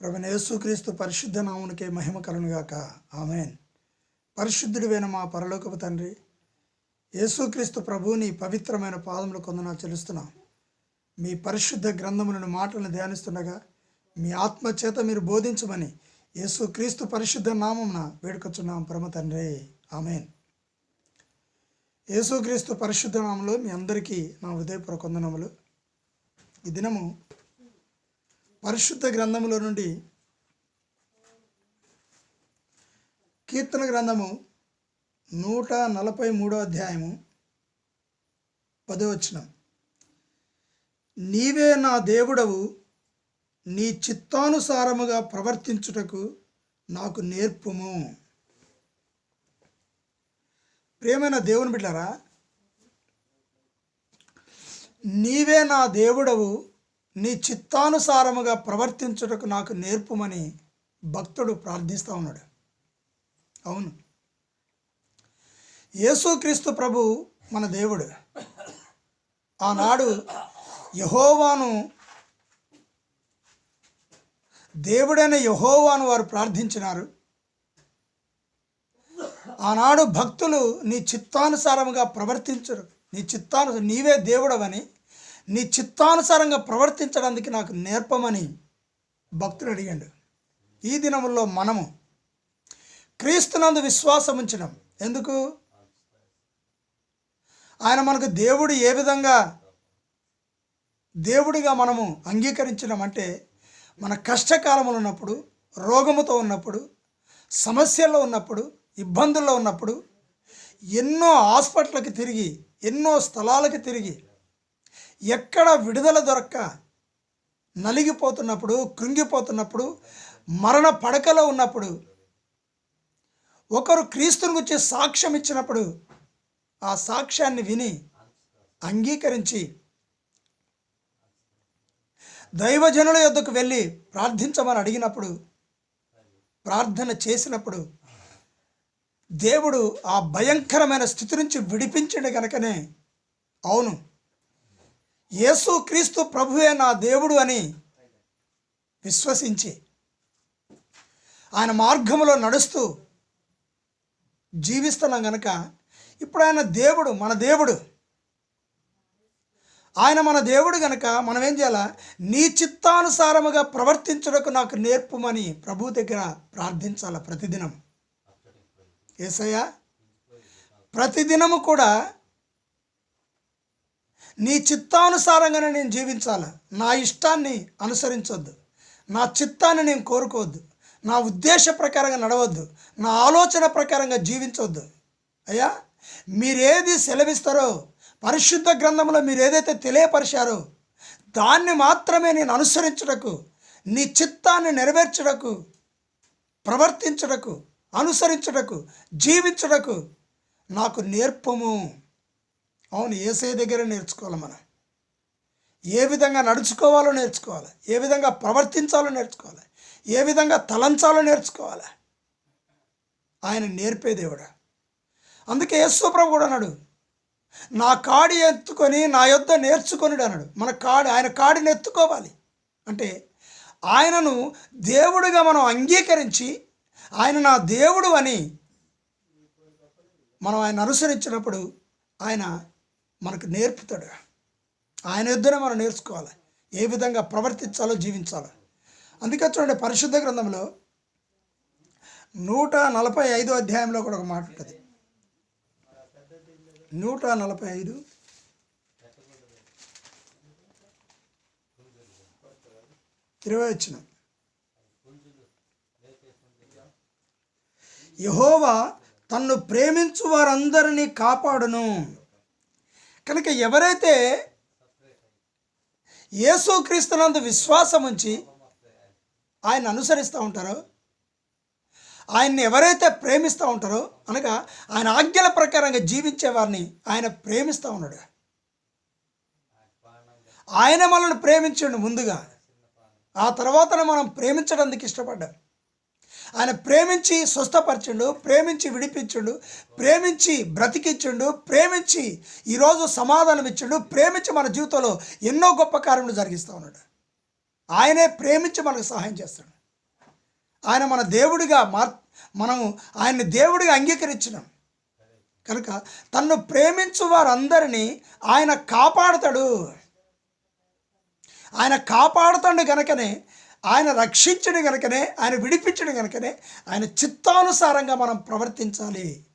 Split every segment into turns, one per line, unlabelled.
ప్రభుని యేసుక్రీస్తు పరిశుద్ధ నామునికే మహిమ కలునుగాక ఆమెన్. పరిశుద్ధుడివైన మా పరలోకపు తండ్రి యేసుక్రీస్తు ప్రభువుని పవిత్రమైన పాదములు కొందన చెలుస్తున్నాం మీ పరిశుద్ధ గ్రంథములను మాటలను ధ్యానిస్తుండగా మీ ఆత్మ చేత మీరు బోధించమని యేసుక్రీస్తు పరిశుద్ధ నామమున వేడుకొచ్చున్నాం పరమ తండ్రి. ఆమెన్. యేసుక్రీస్తు పరిశుద్ధ నామంలో మీ అందరికీ నా హృదయపూర్వక వందనములు. ఈ దినము పరిశుద్ధ గ్రంథములో నుండి కీర్తన గ్రంథము నూట నలభై మూడో అధ్యాయము పదవచనం నీవే నా దేవుడవు నీ చిత్తానుసారముగా ప్రవర్తించుటకు నాకు నేర్పుము. ప్రేమైన దేవుని బిడ్డరా నీవే నా దేవుడవు నీ చిత్తానుసారముగా ప్రవర్తించుటకు నాకు నేర్పుమని భక్తుడు ప్రార్థిస్తూ ఉన్నాడు. అవును. యేసుక్రీస్తు ప్రభు మన దేవుడు. ఆనాడు యహోవాను దేవుడైన యహోవాను వారు ప్రార్థించినారు. ఆనాడు భక్తులు నీ చిత్తానుసారముగా ప్రవర్తించరు. నీ చిత్తాను నీవే దేవుడవని నీ చిత్తానుసారంగా ప్రవర్తించడానికి నాకు నేర్పమని భక్తులు అడిగాడు. ఈ దినముల్లో మనము క్రీస్తునందు విశ్వాసం ఉంచడం ఎందుకు? ఆయన మనకు దేవుడు ఏ విధంగా దేవుడిగా మనము అంగీకరించడం అంటే మన కష్టకాలంలో ఉన్నప్పుడు రోగముతో ఉన్నప్పుడు సమస్యల్లో ఉన్నప్పుడు ఇబ్బందుల్లో ఉన్నప్పుడు ఎన్నో హాస్పిటల్కి తిరిగి ఎన్నో స్థలాలకు తిరిగి ఎక్కడ విడుదల దొరక్క నలిగిపోతున్నప్పుడు కృంగిపోతున్నప్పుడు మరణ పడకలో ఉన్నప్పుడు ఒకరు క్రీస్తుని గురించి సాక్ష్యం ఇచ్చినప్పుడు ఆ సాక్ష్యాన్ని విని అంగీకరించి దైవజనుల యొద్దకు వెళ్ళి ప్రార్థించమని అడిగినప్పుడు ప్రార్థన చేసినప్పుడు దేవుడు ఆ భయంకరమైన స్థితి నుంచి విడిపించండి కనుకనే అవును యేసు క్రీస్తు ప్రభువే నా దేవుడు అని విశ్వసించి ఆయన మార్గంలో నడుస్తూ జీవిస్తున్నాం గనక ఇప్పుడు ఆయన దేవుడు మన దేవుడు. ఆయన మన దేవుడు గనక మనం ఏం చేయాలా? నీ చిత్తానుసారముగా ప్రవర్తించడకు నాకు నేర్పుమని ప్రభు దగ్గర ప్రార్థించాల ప్రతిదినం? ఏసయ్యా ప్రతిదినము కూడా నీ చిత్తానుసారంగానే నేను జీవించాలి. నా ఇష్టాన్ని అనుసరించొద్దు. నా చిత్తాన్ని నేను కోరుకోవద్దు. నా ఉద్దేశ ప్రకారంగా నడవద్దు. నా ఆలోచన ప్రకారంగా జీవించవద్దు అయ్యా మీరేది సెలవిస్తారో పరిశుద్ధ గ్రంథంలో మీరు ఏదైతే తెలియపరిచారో దాన్ని మాత్రమే నేను అనుసరించుటకు నీ చిత్తాన్ని నెరవేర్చుటకు ప్రవర్తించుటకు అనుసరించుటకు జీవించుటకు నాకు నేర్పము. అవును ఏసే దగ్గర నేర్చుకోవాలి మనం. ఏ విధంగా నడుచుకోవాలో నేర్చుకోవాలి. ఏ విధంగా ప్రవర్తించాలో నేర్చుకోవాలి. ఏ విధంగా తలంచాలో నేర్చుకోవాలి. ఆయన నేర్పే దేవుడు. అందుకే యేసుప్రభు కూడా అన్నాడు నా కాడి ఎత్తుకొని నా యొద్ద నేర్చుకొనిడు అన్నాడు. మన కాడి ఆయన కాడిని ఎత్తుకోవాలి. అంటే ఆయనను దేవుడిగా మనం అంగీకరించి ఆయన నా దేవుడు అని మనం ఆయన అనుసరించినప్పుడు ఆయన మనకు నేర్పుతాడు. ఆయన యుద్ధనే మనం నేర్చుకోవాలి. ఏ విధంగా ప్రవర్తించాలో జీవించాలో. అందుకే చూడండి పరిశుద్ధ గ్రంథంలో నూట నలభై ఐదో అధ్యాయంలో కూడా ఒక మాట ఉంటుంది. నూట నలభై ఐదు. ఇరవై వచ్చిన. యహోవా తన్ను ప్రేమించు వారందరినీ కాపాడును. కనుక ఎవరైతే యేసుక్రీస్తునందు విశ్వాసం ఉంచి ఆయన అనుసరిస్తూ ఉంటారో ఆయన్ని ఎవరైతే ప్రేమిస్తూ ఉంటారో అనగా ఆయన ఆజ్ఞల ప్రకారంగా జీవించే వారిని ఆయన ప్రేమిస్తూ ఉన్నాడు. ఆయన మనల్ని ప్రేమించండి ముందుగా. ఆ తర్వాతనే మనం ప్రేమించడానికి ఇష్టపడ్డాం. ఆయన ప్రేమించి స్వస్థపరచుండు ప్రేమించి విడిపించుండు ప్రేమించి బ్రతికించండు ప్రేమించి ఈరోజు సమాధానం ఇచ్చిండు ప్రేమించి మన జీవితంలో ఎన్నో గొప్ప కార్యములు జరిగిస్తూ ఉన్నాడు. ఆయనే ప్రేమించి మనకు సహాయం చేస్తాడు. ఆయన మన దేవుడిగా మార్ మనము ఆయన్ని దేవుడిగా అంగీకరించినాం. కనుక తన్ను ప్రేమించు వారందరినీ ఆయన కాపాడుతాడు. ఆయన కాపాడుతాడు కనుకనే ఆయన రక్షించడం కనుకనే ఆయన విడిపించడం కనుకనే ఆయన చిత్తానుసారంగా మనం ప్రవర్తించాలి.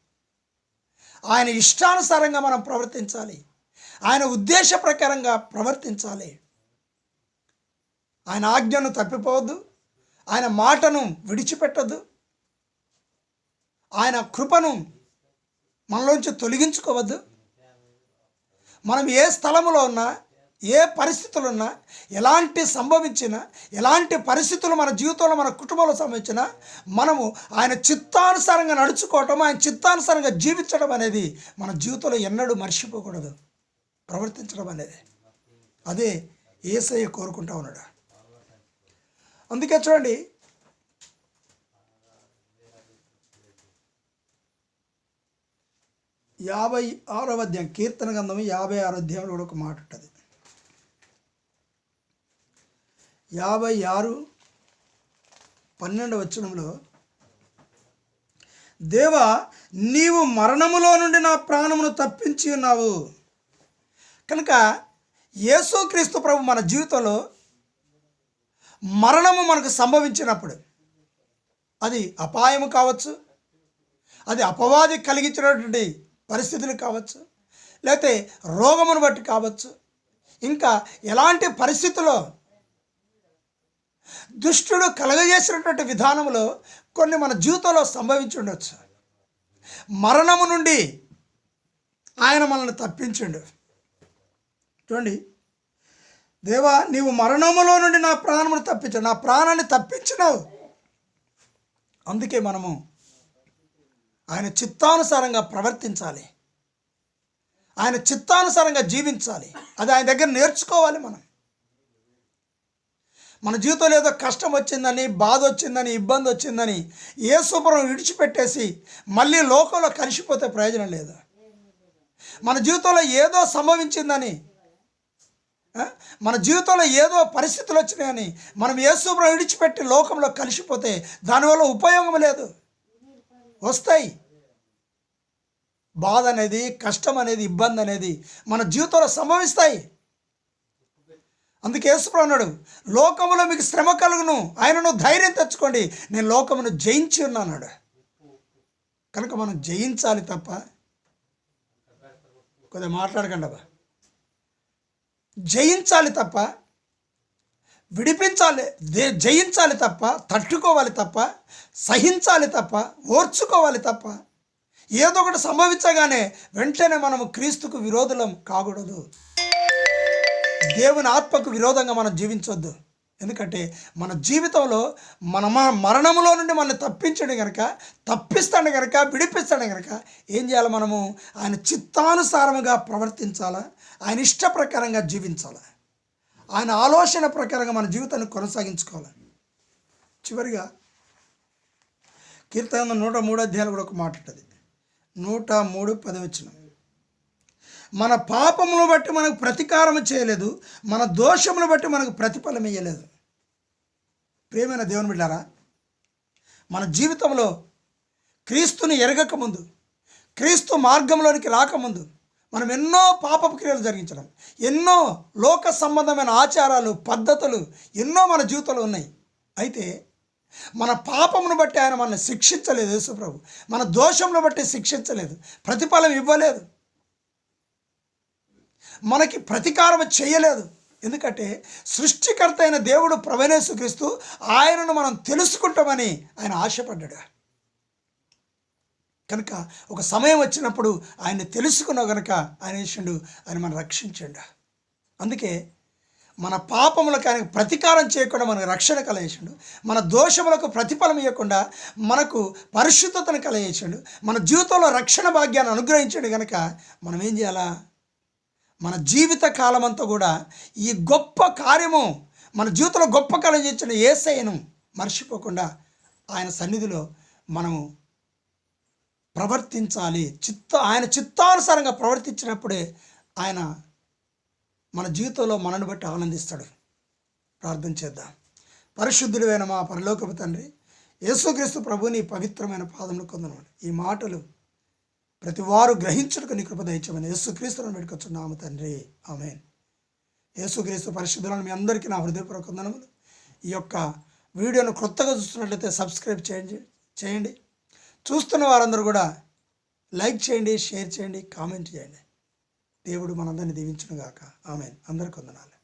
ఆయన ఇష్టానుసారంగా మనం ప్రవర్తించాలి. ఆయన ఉద్దేశ ప్రకారంగా ప్రవర్తించాలి. ఆయన ఆజ్ఞను తప్పిపోవద్దు. ఆయన మాటను విడిచిపెట్టద్దు. ఆయన కృపను మనలోంచి తొలగించుకోవద్దు. మనం ఏ స్థలంలో ఉన్నా ఏ పరిస్థితులు ఉన్నా ఎలాంటి సంభవించినా ఎలాంటి పరిస్థితులు మన జీవితంలో మన కుటుంబంలో సంభవించినా మనము ఆయన చిత్తానుసారంగా నడుచుకోవటం ఆయన చిత్తానుసారంగా జీవించడం అనేది మన జీవితంలో ఎన్నడూ మర్చిపోకూడదు. ప్రవర్తించడం అనేది. అదే ఏసయ్య కోరుకుంటా ఉన్నాడు. అందుకే చూడండి యాభై ఆరో అధ్యాయం కీర్తన గంధం యాభై ఆరో అధ్యాయంలో కూడా ఒక మాట ఉంటుంది. యాభై ఆరు పన్నెండు వచ్చడంలో దేవా నీవు మరణములో నుండి నా ప్రాణమును తప్పించి ఉన్నావు. కనుక యేసుక్రీస్తు ప్రభు మన జీవితంలో మరణము మనకు సంభవించినప్పుడు అది అపాయము కావచ్చు అది అపవాది కలిగించినటువంటి పరిస్థితులు కావచ్చు లేకపోతే రోగమును బట్టి కావచ్చు ఇంకా ఎలాంటి పరిస్థితుల్లో దుష్టుడు కలగజేసినటువంటి విధానంలో కొన్ని మన జీవితంలో సంభవించి ఉండొచ్చు మరణము నుండి ఆయన మనల్ని తప్పించిండు. చూడండి. దేవా నీవు మరణములో నుండి నా ప్రాణమును తప్పించావు నా ప్రాణాన్ని తప్పించినావు. అందుకే మనము ఆయన చిత్తానుసారంగా ప్రవర్తించాలి. ఆయన చిత్తానుసారంగా జీవించాలి. అది ఆయన దగ్గర నేర్చుకోవాలి మనం. మన జీవితంలో ఏదో కష్టం వచ్చిందని బాధ వచ్చిందని ఇబ్బంది వచ్చిందని ఏ శుభ్రం విడిచిపెట్టేసి మళ్ళీ లోకంలో కలిసిపోతే ప్రయోజనం లేదు? మన జీవితంలో ఏదో సంభవించిందని మన జీవితంలో ఏదో పరిస్థితులు వచ్చినాయని మనం ఏ శుభ్రం విడిచిపెట్టి లోకంలో కలిసిపోతే దానివల్ల ఉపయోగం లేదు. వస్తాయి. బాధ అనేది కష్టం అనేది ఇబ్బంది అనేది మన జీవితంలో సంభవిస్తాయి. అందుకే యేసుప్రభు అన్నాడు లోకములో మీకు శ్రమ కలుగును ఆయనను ధైర్యం తెచ్చుకోండి నేను లోకమును జయించి ఉన్నాడు కనుక మనం జయించాలి తప్ప కొద్దిగా మాట్లాడకండి అబ్బా. జయించాలి తప్ప విడిపించాలి జయించాలి తప్ప తట్టుకోవాలి తప్ప సహించాలి తప్ప ఓర్చుకోవాలి తప్ప ఏదో ఒకటి సంభవించగానే వెంటనే మనము క్రీస్తుకు విరోధులం కాకూడదు. దేవుని ఆత్మకు విరోధంగా మనం జీవించవద్దు ఎందుకంటే మన జీవితంలో మన మ- మరణములో నుండి మనల్ని తప్పించండి కనుక తప్పిస్తాడు కనుక విడిపిస్తాడు కనుక ఏం చేయాలి మనము? ఆయన చిత్తానుసారముగా ప్రవర్తించాలా? ఆయన ఇష్ట ప్రకారంగా జీవించాలా? ఆయన ఆలోచన ప్రకారంగా మన జీవితాన్ని కొనసాగించుకోవాలి? చివరిగా కీర్తన నూట మూడు అధ్యాయాలు కూడా ఒక మాట ఉంటుంది. నూట మూడు పదవచనం. మన పాపమును బట్టి మనకు ప్రతీకారం చేయలేదు మన దోషమును బట్టి మనకు ప్రతిఫలం ఇయ్యలేదు. ప్రేమైన దేవుని బిడ్డారా మన జీవితంలో క్రీస్తుని ఎరగకముందు క్రీస్తు మార్గంలోనికి రాకముందు మనం ఎన్నో పాపపు క్రియలు జరిగించడం ఎన్నో లోక సంబంధమైన ఆచారాలు పద్ధతులు ఎన్నో మన జీవితంలో ఉన్నాయి. అయితే మన పాపమును బట్టి ఆయన మనల్ని శిక్షించలేదు యేసుప్రభు. మన దోషమును బట్టి శిక్షించలేదు ప్రతిఫలం ఇవ్వలేదు. మనకి ప్రతీకారం చేయలేదు. ఎందుకంటే సృష్టికర్త అయిన దేవుడు ప్రవణేశుక్రీస్తు ఆయనను మనం తెలుసుకుంటామని ఆయన ఆశపడ్డాడు. కనుక ఒక సమయం వచ్చినప్పుడు ఆయన్ని తెలుసుకున్నావు కనుక ఆయన చేసిండు ఆయన మనం రక్షించండు. అందుకే మన పాపములకు ఆయనకు ప్రతీకారం చేయకుండా మనకు రక్షణ కలగేసిండు. మన దోషములకు ప్రతిఫలం ఇవ్వకుండా మనకు పరిశుద్ధతను కలగేసిండు. మన జీవితంలో రక్షణ భాగ్యాన్ని అనుగ్రహించాడు కనుక మనం ఏం చేయాలా? మన జీవిత కాలం అంతా కూడా ఈ గొప్ప కార్యము మన జీవితంలో గొప్ప కార్యం చేసిన ఏసయ్యను మర్చిపోకుండా ఆయన సన్నిధిలో మనము ప్రవర్తించాలి. చిత్త ఆయన చిత్తానుసారంగా ప్రవర్తించినప్పుడే ఆయన మన జీవితంలో మనను బట్టి ఆనందిస్తాడు. ప్రార్థన చేద్దాం. పరిశుద్ధుడైన మా పరలోకపు తండ్రి యేసుక్రీస్తు ప్రభుని పవిత్రమైన పాదములు కొందనమాట ఈ మాటలు ప్రతి వారు గ్రహించుటకు నీ కృప దయచేయమని యేసుక్రీస్తులను పెట్టుకొచ్చున్నాము తండ్రి. ఆమెన్. యేసుక్రీస్తు పరిశుద్ధులను మీ అందరికీ నా హృదయపూర్వక వందనములు. ఈ యొక్క వీడియోను క్రొత్తగా చూస్తున్నట్లయితే సబ్స్క్రైబ్ చేయండి చేయండి. చూస్తున్న వారందరూ కూడా లైక్ చేయండి షేర్ చేయండి కామెంట్ చేయండి. దేవుడు మనందరినీ దీవించునుగాక. ఆమె ఆమెన్. అందరికీ వందనాలు.